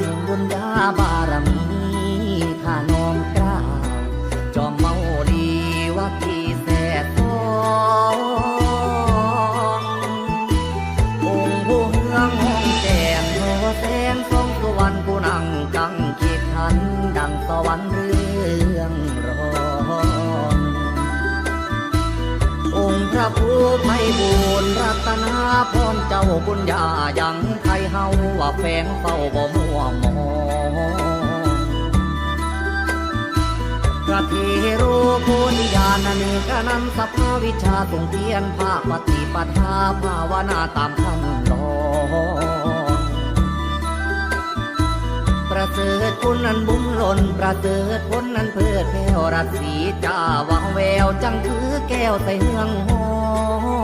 แห่งบุญญาบารมีข้านอมกราวจอมเมาลีวัดีแสทององค์ผู้เฮืองห้องแก้มโนแสงทรงสุวรรณผู้นั่งกังคิดทันดังสวรรค์เรื่องรององค์พระผู้ไม่บุญรัตนาพรเจ้าบุญญายังไทยเฮา ว่าแฝงเฝ้าบ่มัวมองพระเทโรโคนิยานเนกนันสภาวิชาตรงเทียนภาคปฏิปทาภาวนาตามขั้นตอนประเสริฐคุณนั้นบุ้มหล่นประเสริฐผลนั้นเพื่อแก้วรัศีจ้าวังแววจังคือแก้วใส่เฮืองหอม